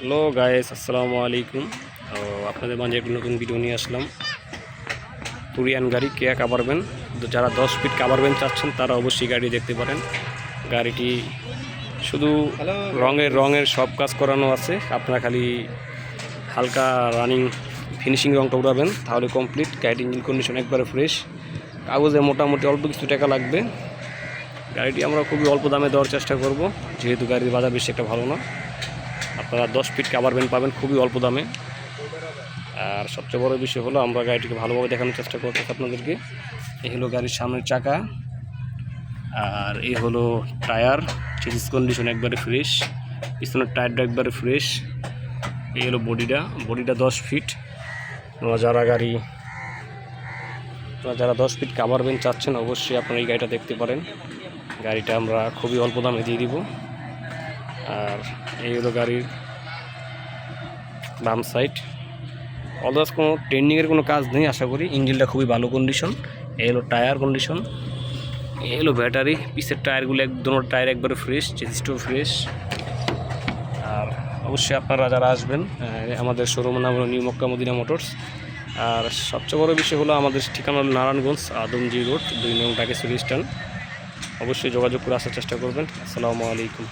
Hello guys আসসালামু আলাইকুম। আপনাদের মাঝে একটা নতুন ভিডিও নিয়ে আসলাম। তুরিয়ান গাড়ি কেয়া কাভারবেন তো যারা দশ ফিট কাভারবেন চাচ্ছেন তারা অবশ্যই গাড়ি দেখতে পারেন। গাড়িটি শুধু রঙের রঙের সব কাজ করানো আছে। আপনারা খালি হালকা রানিং ফিনিশিং রঙটা উড়াবেন তাহলে কমপ্লিট গাড়ির ইঞ্জিন কন্ডিশন একবারে ফ্রেশ কাগজে মোটামুটি অল্প কিছু টাকা লাগবে। গাড়িটি আমরা খুবই অল্প দামে দেওয়ার চেষ্টা করব। যেহেতু গাড়ির বাজার বেশি একটা ভালো না। আপনারা দশ ফিট কাভার ভ্যান পাবেন, খুবই অল্প দামে। আর সবচেয়ে বড় বিষয় হলো, আমরা গাড়িটিকে ভালোভাবে দেখানোর চেষ্টা করতেছি আপনাদেরকে। এই হলো গাড়ির সামনের চাকা, আর এই হলো টায়ার চেসিস কন্ডিশন একবারে ফ্রেশ পিছনের টায়ারটা একবারে ফ্রেশ এই হলো বডিটা বডিটা দশ ফিট যারা গাড়ি যারা দশ ফিট কাভার ভ্যান চাচ্ছেন, অবশ্যই আপনারা এই গাড়িটা দেখতে পারেন। গাড়িটা আমরা খুবই অল্প দামে দিয়ে দিব। আর এই হলো গাড়ির বাম সাইড অদার্স কোনো ট্রেন্ডিংয়ের কোনো কাজ নেই, আশা করি। ইঞ্জিনটা খুবই ভালো কন্ডিশন এ হলো টায়ার কন্ডিশন এ হলো ব্যাটারি পিসের টায়ারগুলো একদম টায়ার একবারে ফ্রেশ চেসিসটাও ফ্রেশ আর অবশ্যই আপনারা যারা আসবেন আমাদের শোরুমের নাম হলো নিউ মক্কা মদিনা মোটরস আর সবচেয়ে বড় বিষয় হলো আমাদের ঠিকানা হলো নারায়ণগঞ্জ, আদমজি রোড, দুই নং টাকেশ্বরী স্ট্যান্ড। অবশ্যই যোগাযোগ করে আসার চেষ্টা করবেন। আসসালামু আলাইকুম।